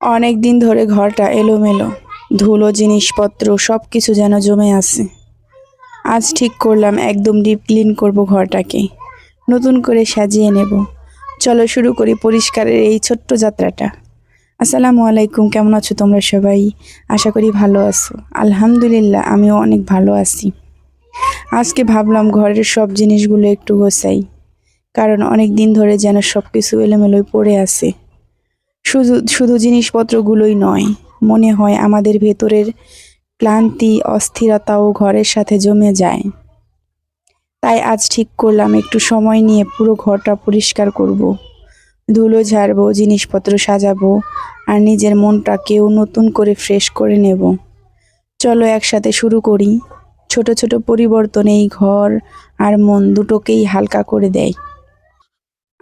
অনেক দিন ধরে ঘরটা এলোমেলো, ধুলো, জিনিসপত্র সব কিছু যেন জমে আছে। আজ ঠিক করলাম একদম ডিপ ক্লিন করব ঘরটাকে। নতুন করে সাজিয়ে নেব। চলো শুরু করি পরিষ্কারের এই ছোট্ট যাত্রাটা। আসসালামু আলাইকুম, কেমন আছো তোমরা সবাই? আশা করি ভালো আছো। আলহামদুলিল্লাহ, আমিও অনেক ভালো আছি। আজকে ভাবলাম ঘরের সব জিনিসগুলো একটু গোছাই, কারণ অনেক দিন ধরে যেন সব কিছু এলোমেলোয় পড়ে আছে। শুধু শুধু জিনিসপত্রগুলোই নয়। মনে হয় আমাদের ভেতরের ক্লান্তি, অস্থিরতাও ঘরের সাথে জমে যায়। তাই আজ ঠিক করলাম একটু সময় নিয়ে পুরো ঘরটা পরিষ্কার করব। ধুলো ঝাড়বো, জিনিসপত্র সাজাবো, আর নিজের মনটাকেও নতুন করে ফ্রেশ করে নেব। চলো একসাথে শুরু করি। ছোট ছোট পরিবর্তন এই ঘর আর মন দুটোকেই হালকা করে দেয়।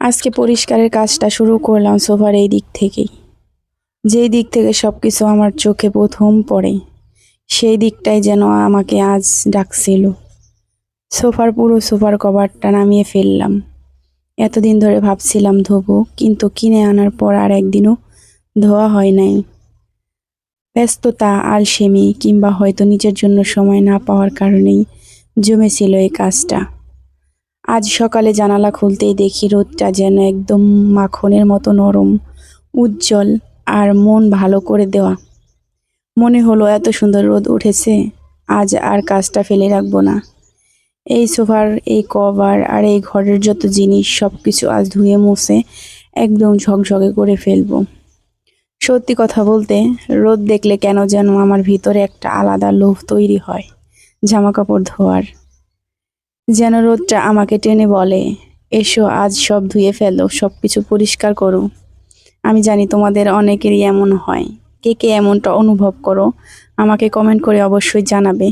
আজকে পরিষ্কারের কাজটা শুরু করলাম সোফার এই দিক থেকেই। যেই দিক থেকে সব কিছু আমার চোখে প্রথম পড়ে, সেই দিকটাই যেন আমাকে আজ ডাকছিল। সোফার পুরো সোফার কভারটা নামিয়ে ফেললাম। এতদিন ধরে ভাবছিলাম, ধোবো। কিন্তু কিনে আনার পর আর একদিনও ধোয়া হয় নাই। ব্যস্ততা, আলসেমি কিংবা হয়তো নিজের জন্য সময় না পাওয়ার কারণেই জমেছিল এই কাজটা। আজ সকালে জানালা খুলতেই দেখি রোদটা যেন একদম মাখনের মতো নরম, উজ্জ্বল আর মন ভালো করে দেওয়া। মনে হলো এত সুন্দর রোদ উঠেছে, আজ আর কাজটা ফেলে রাখব না। এই সোফার, এই কভার আর এই ঘরের যত জিনিস সব কিছু আজ ধুয়ে মুছে একদম ঝকঝকে করে ফেলব। সত্যি কথা বলতে, রোদ দেখলে কেন যেন আমার ভিতরে একটা আলাদা লোভ তৈরি হয় জামা কাপড় ধোয়ার। যেন রোদটা আমাকে টেনে বলে, এসো, আজ সব ধুয়ে ফেলো সব কিছু পরিষ্কার করো। আমি জানি তোমাদের অনেকেরই এমন হয়। কে কে এমনটা অনুভব করো, আমাকে কমেন্ট করে অবশ্যই জানাবে।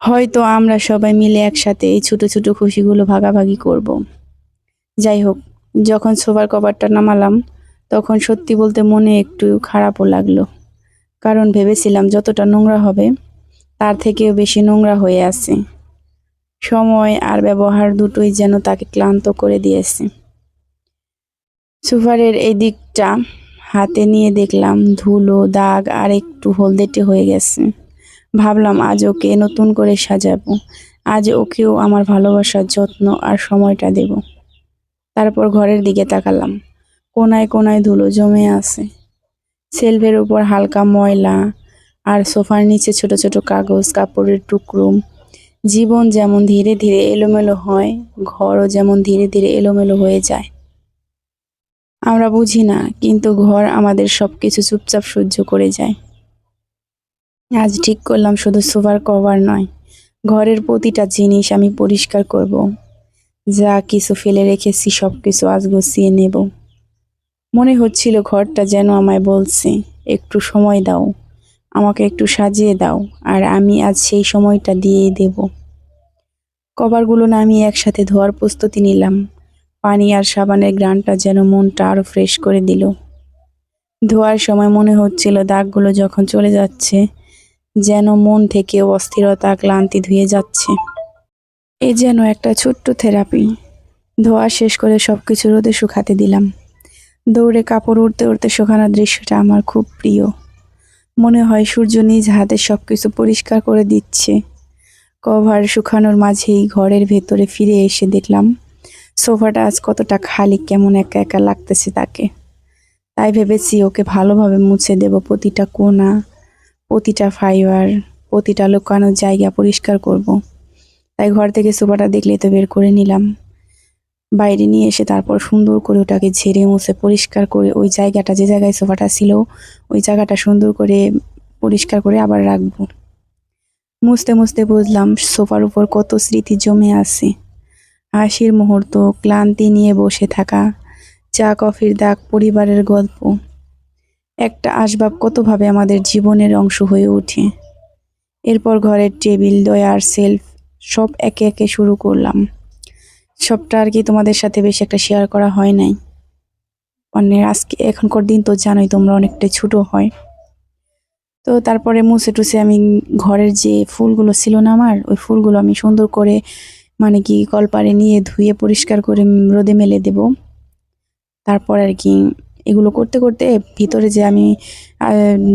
হয়তো আমরা সবাই মিলে একসাথে এই ছোটো ছোটো খুশিগুলো ভাগাভাগি করব। যাই হোক, যখন সোফার কভারটা নামালাম, তখন সত্যি বলতে মনে একটু খারাপও লাগল। কারণ ভেবেছিলাম যতটা নোংরা হবে, তার থেকেও বেশি নোংরা হয়ে আছে। সময় আর ব্যবহার দুটোই যেন তাকে ক্লান্ত করে দিয়েছে। সুফারের এই দিকটা হাতে নিয়ে দেখলাম, ধুলো, দাগ আর একটু হলদেটে হয়ে গেছে। ভাবলাম, আজ ওকে নতুন করে সাজাবো। আজ ওকেও আমার ভালোবাসার যত্ন আর সময়টা দেব। তারপর ঘরের দিকে তাকালাম। কোনায় কোনায় ধুলো জমে আছে। সেলফের উপর হালকা ময়লা আর সোফার নিচে ছোট ছোট কাগজ, কাপড়ের টুকরো জীবন যেমন ধীরে ধীরে এলোমেলো হয়, ঘরও যেমন ধীরে ধীরে এলোমেলো হয়ে যায়। আমরা বুঝি না, কিন্তু ঘর আমাদের সব কিছু চুপচাপ সহ্য করে যায়। আজ ঠিক করলাম শুধু সোফার কভার নয়, ঘরের প্রতিটা জিনিস আমি পরিষ্কার করব। যা কিছু ফেলে রেখেছি সব কিছু আজ গুছিয়ে নেব। মনে হচ্ছিল ঘরটা যেন আমায় বলছে, একটু সময় দাও। আমাকে একটু সাজিয়ে দাও, আর আমি আজ সেই সময়টা দিয়েই দেব। কভারগুলো নামিয়ে একসাথে ধোয়ার প্রস্তুতি নিলাম। পানি আর সাবানের গ্রানটা যেন মনটা আরও ফ্রেশ করে দিল। ধোয়ার সময় মনে হচ্ছিল দাগগুলো যখন চলে যাচ্ছে, যেন মন থেকে অস্থিরতা, ক্লান্তি ধুয়ে যাচ্ছে। এ যেন একটা ছোট্ট থেরাপি। ধোয়া শেষ করে সব কিছু রোদে শুকাতে দিলাম। দৌড়ে কাপড় উড়তে উড়তে শুকানোর দৃশ্যটা আমার খুব প্রিয়। মনে হয় সূর্য নিজ হাতে সব কিছু পরিষ্কার করে দিচ্ছে। কভার শুকানোর মাঝেই ঘরের ভেতরে ফিরে এসে দেখলাম, সোফাটা আজ কতটা খালি, কেমন একা একা লাগতেছে তাকে। তাই ভেবেছি ওকে ভালোভাবে মুছে দেব প্রতিটা কোনা, প্রতিটা ফাইবার, প্রতিটা লুকানোর জায়গা পরিষ্কার করব। তাই ঘর থেকে সোফাটা দেখলে তো বের করে নিলাম। বাইরে নিয়ে এসে তারপর সুন্দর করে ওটাকে ঝেড়ে মুছে পরিষ্কার করে ওই জায়গাটা, যে জায়গায় সোফাটা ছিল, ওই জায়গাটা সুন্দর করে পরিষ্কার করে আবার রাখব। মুছতে মুছতে বুঝলাম সোফার উপর কত স্মৃতি জমে আছে। হাসির মুহূর্ত, ক্লান্তি নিয়ে বসে থাকা, চা, কফির দাগ, পরিবারের গল্প। একটা আসবাব কতভাবে আমাদের জীবনের অংশ হয়ে ওঠে। এরপর ঘরের টেবিল দয়ার সেলফ, সব একে একে শুরু করলাম। সবটা আর কি তোমাদের সাথে বেশি একটা শেয়ার করা হয় নাই। অন্যের আজকে, এখনকার দিন তো জানোই তোমরা অনেকটা ছোট হয়। তো তারপরে মুছে টুছে আমি ঘরের যে ফুলগুলো ছিল না আমার, ওই ফুলগুলো আমি সুন্দর করে মানে কি কলপারে নিয়ে ধুয়ে পরিষ্কার করে রোদে মেলে দেব। তারপর আর কি এগুলো করতে করতে ভিতরে যে আমি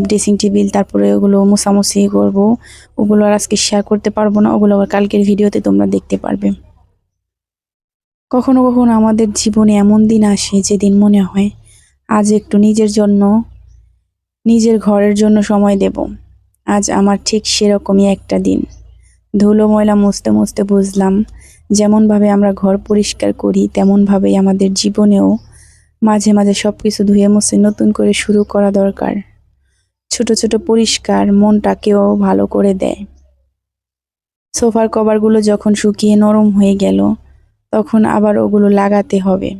ড্রেসিং টেবিল তারপরে ওগুলো মোছামুছি করব, ওগুলো আর আজকে শেয়ার করতে পারব না, ওগুলো আবার কালকের ভিডিওতে তোমরা দেখতে পারবে। কখনো কখনো আমাদের জীবনে এমন দিন আসে যেদিন মনে হয়, আজ একটু নিজের জন্য, নিজের ঘরের জন্য সময় দেব। আজ আমার ঠিক সেরকমই একটা দিন। ধুলো, ময়লা মুছতে মুছতে বুঝলাম, যেমনভাবে আমরা ঘর পরিষ্কার করি, তেমনভাবেই আমাদের জীবনেও মাঝে মাঝে সব কিছু ধুয়ে মুছে নতুন করে শুরু করা দরকার। ছোট ছোট পরিষ্কার মনটাকেও ভালো করে দেয়। সোফার কভারগুলো যখন শুকিয়ে নরম হয়ে গেল তখন আবার ওগুলো লাগাতে হবে।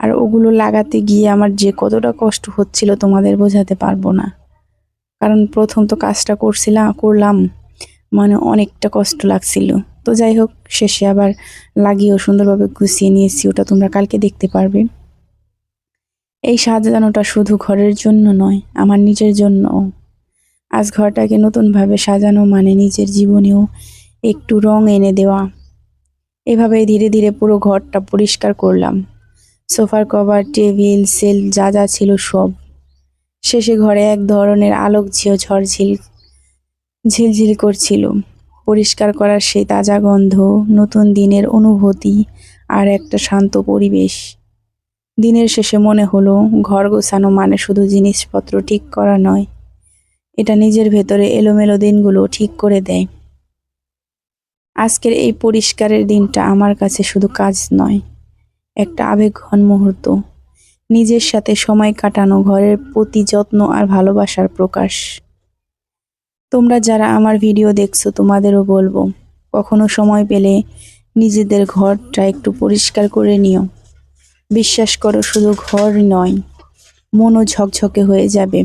আর ওগুলো লাগাতে গিয়ে আমার যে কতটা কষ্ট হচ্ছিল তোমাদের বোঝাতে পারব না। কারণ প্রথম তো কাজটা করছিলাম করলাম মানে অনেকটা কষ্ট লাগছিল। তো যাই হোক, শেষে আবার লাগিয়েও সুন্দরভাবে গুছিয়ে নিয়েছি, ওটা তোমরা কালকে দেখতে পারবে। এই সাজানোটা শুধু ঘরের জন্য নয়, আমার নিজের জন্য আজ ঘরটাকে নতুনভাবে সাজানো মানে নিজের জীবনেও একটু রং এনে দেওয়া। এভাবে ধীরে ধীরে পুরো ঘরটা পরিষ্কার করলাম। সোফার কভার, টেবিল, সেল, যা যা ছিল সব। শেষে ঘরে এক ধরনের আলোক ঝিও ঝড়ঝিল ঝিলঝিল করছিল। পরিষ্কার করার সেই তাজা গন্ধ, নতুন দিনের অনুভূতি আর একটা শান্ত পরিবেশ। দিনের শেষে মনে হলো, ঘর গোছানো মানে শুধু জিনিসপত্র ঠিক করা নয়, এটা নিজের ভেতরে এলোমেলো দিনগুলো ঠিক করে দেয়। আজকের এই পরিষ্কারের দিনটা আমার কাছে শুধু কাজ নয়, একটা আবেগঘন মুহূর্ত। নিজের সাথে সময় কাটানো, ঘরের প্রতি যত্ন আর ভালোবাসার প্রকাশ। তোমরা যারা আমার ভিডিও দেখছ, তোমাদেরও বলব, কখনো সময় পেলে নিজেদের ঘরটা একটু পরিষ্কার করে নিও। বিশ্বাস করো, শুধু ঘর নয়, মনও ঝকঝকে হয়ে যাবে।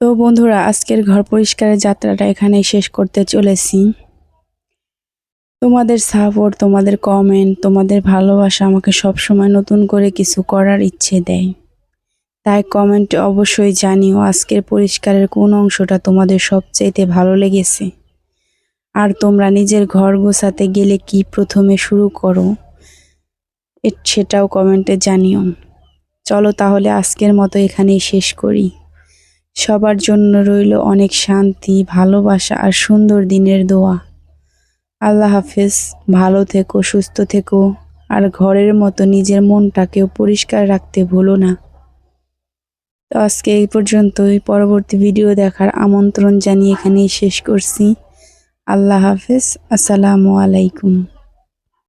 তো বন্ধুরা, আজকের ঘর পরিষ্কারের যাত্রাটা এখানেই শেষ করতে চলেছি। তোমাদের সাপোর্ট তোমাদের কমেন্ট তোমাদের ভালোবাসা আমাকে সবসময় নতুন করে কিছু করার ইচ্ছে দেয়। তাই কমেন্টে অবশ্যই জানিও আজকের পরিষ্কারের কোন অংশটা তোমাদের সবচাইতে ভালো লেগেছে। আর তোমরা নিজের ঘর গোছাতে গেলে কি প্রথমে শুরু করো সেটাও কমেন্টে জানিও। চলো তাহলে আজকের মতো এখানেই শেষ করি। সবার জন্য রইল অনেক শান্তি, ভালোবাসা আর সুন্দর দিনের দোয়া। আল্লাহ হাফেজ, ভালো থেকো, সুস্থ থেকো। আর ঘরের মতো নিজের মনটাকেও পরিষ্কার রাখতে ভুলো না। তো আজকে এই পর্যন্তই। পরবর্তী ভিডিও দেখার আমন্ত্রণ জানিয়ে এখানেই শেষ করছি। আল্লাহ হাফেজ, আসসালামু আলাইকুম।